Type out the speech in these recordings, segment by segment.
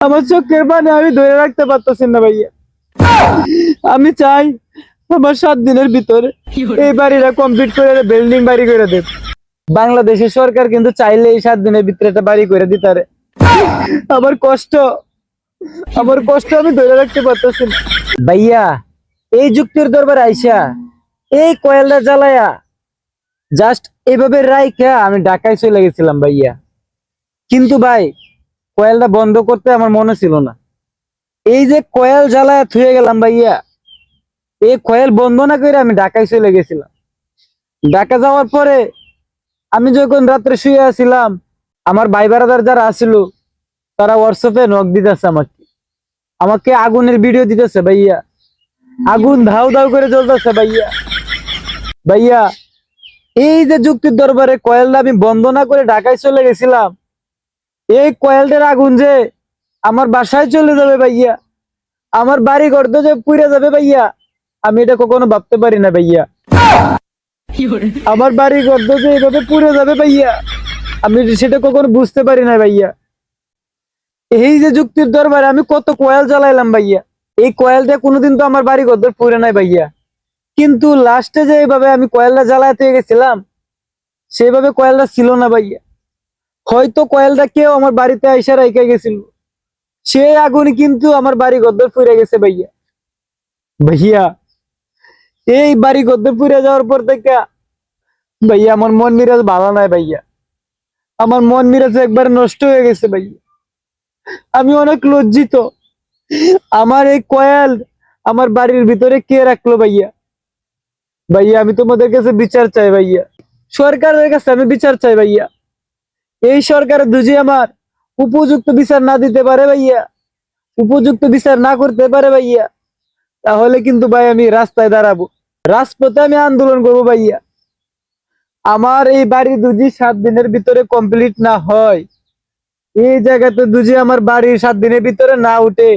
আমার চোখের পানি আমি ধরে রাখতে পারতেছি না ভাইয়া। আমি চাই আমার সাত দিনের ভিতরে এই বাড়িটা কমপ্লিট করে বিল্ডিং বাড়ি করে দেব। বাংলাদেশের সরকার কিন্তু চাইলে এই সাত দিনের ভিতরে একটা বাড়ি করে দিতে পারে। আমার কষ্ট আমার কষ্ট আমি ধরে রাখতে পারতেছি না। ভাইয়া, এই যুক্তির দরবারে আইসা এই কয়েলটা জ্বালায়া জাস্ট এইভাবে রাইখা আমি ঢাকায় চলে গেছিলাম ভাইয়া। কিন্তু ভাই কয়েলটা বন্ধ করতে আমার মনে ছিল না। এই যে কয়েল জ্বালায় থুয়ে গেলাম ভাইয়া, এই কয়েল বন্ধ না করে আমি ঢাকায় চলে গেছিলাম। ঢাকা যাওয়ার পরে আমি যখন রাত্রে শুয়ে আছিলাম, আমার ভাই বারাদার যারা আসিল তারা হোয়াটসঅ্যাপে নক দিতেছে আমাকে। আমাকে আগুনের ভিডিও দিতেছে ভাইয়া। আগুন ধাউ ধাউ করে জ্বলতেছে ভাইয়া। ভাইয়া, এই যে যুক্তির দরবারে কয়েলটা আমি বন্ধ না করে ঢাকায় চলে গেছিলাম এই কয়েলটার আগুন যে আমার বাসায় চলে যাবে ভাইয়া। আমার বাড়ি ঘর তো যে পুড়ে যাবে ভাইয়া। আমি এটা কখনো ভাবতে পারি না ভাইয়া। আমার বাড়ি ঘর তো যে এভাবে পুড়ে যাবে ভাইয়া। আমি সেটা কখনো বুঝতে পারি না ভাইয়া। এই যে যুক্তির দরবারে আমি কত কয়েল জ্বালাইলাম ভাইয়া। এই কয়েলটা কোনোদিন তো আমার বাড়ি ঘর পুড়ে নাই ভাইয়া। কিন্তু লাস্টে যে এইভাবে আমি কয়েলটা জ্বালাতে গেছিলাম সেভাবে কয়েলটা ছিল না ভাইয়া। হয়তো কয়েলটা কেউ আমার বাড়িতে আইসা রাইকা গেছিল। সে আগুন কিন্তু আমার বাড়ি গদ্দর ফুরে গেছে ভাইয়া। ভাইয়া, এই বাড়ি গদ্দর ফুরে যাওয়ার পর থেকে ভাইয়া আমার মন মিরাজ ভালো নাই ভাইয়া। আমার মন মিরাজ একবার নষ্ট হয়ে গেছে ভাইয়া। আমি অনেক লজ্জিত। আমার এই কয়েল আমার বাড়ির ভিতরে কে রাখল ভাইয়া? ভাইয়া, আমি তোমাদের কাছে বিচার চাই ভাইয়া। সরকারের কাছে আমি বিচার চাই ভাইয়া। এই সরকারের দুজি আমার উপযুক্ত বিচার না দিতে পারে ভাইয়া। উপযুক্ত বিচার না করতে পারে ভাইয়া। তাহলে কিন্তু ভাই আমি রাস্তায় দাঁড়াবো। রাজপথে আমি আন্দোলন করব ভাইয়া। আমার এই বাড়ি দুজি সাত দিনের ভিতরে কমপ্লিট না হয়। এই জায়গাতে দুজি আমার বাড়ি সাত দিনের ভিতরে না উঠে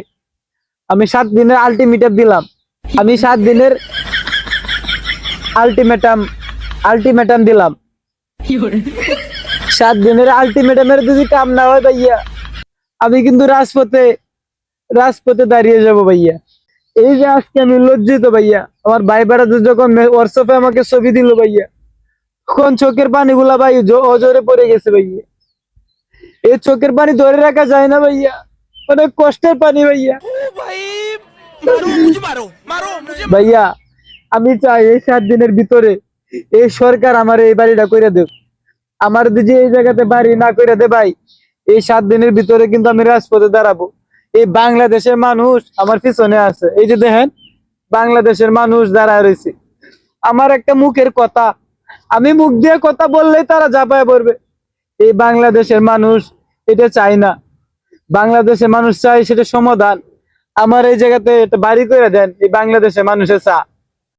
আমি সাত দিনের আলটিমেটাম দিলাম। আমি সাত দিনের আলটিমেটাম আলটিমেটাম দিলাম। সাত দিনের আলটিমেটামের যদি কাম না হয় ভাইয়া, আমি কিন্তু রাজপথে রাজপথে দাঁড়িয়ে যাব ভাইয়া। এই যে আজকে আমি লজ্জিত ভাইয়া, আমার ভাই বেড়াতে যখন হোয়াটসঅ্যাপে আমাকে ছবি দিল ভাইয়া, তখন চোখের পানিগুলা ভাই অজরে পড়ে গেছে ভাইয়া। এই চোখের পানি ধরে রাখা যায় না ভাইয়া, অনেক কষ্টের পানি ভাইয়া। ভাইয়া, আমি চাই এই সাত দিনের ভিতরে এই সরকার আমার এই বাড়িটা করে দেবো আমার দিদি এই জায়গাতে বাড়ি না করে দে ভাই, এই সাত দিনের ভিতরে কিন্তু আমি রাজপথে দাঁড়াবো। এই বাংলাদেশের মানুষ আমার পিছনে আছে। এই যে দেখেন, বাংলাদেশের মানুষ দাঁড়ায় রয়েছে। আমার একটা মুখের কথা, আমি মুখ দিয়ে কথা বললেই তারা জাপায় পড়বে। এই বাংলাদেশের মানুষ এটা চাই না। বাংলাদেশের মানুষ চাই সেটা সমাধান। আমার এই জায়গাতে একটা বাড়ি করে দেন, এই বাংলাদেশের মানুষের চা।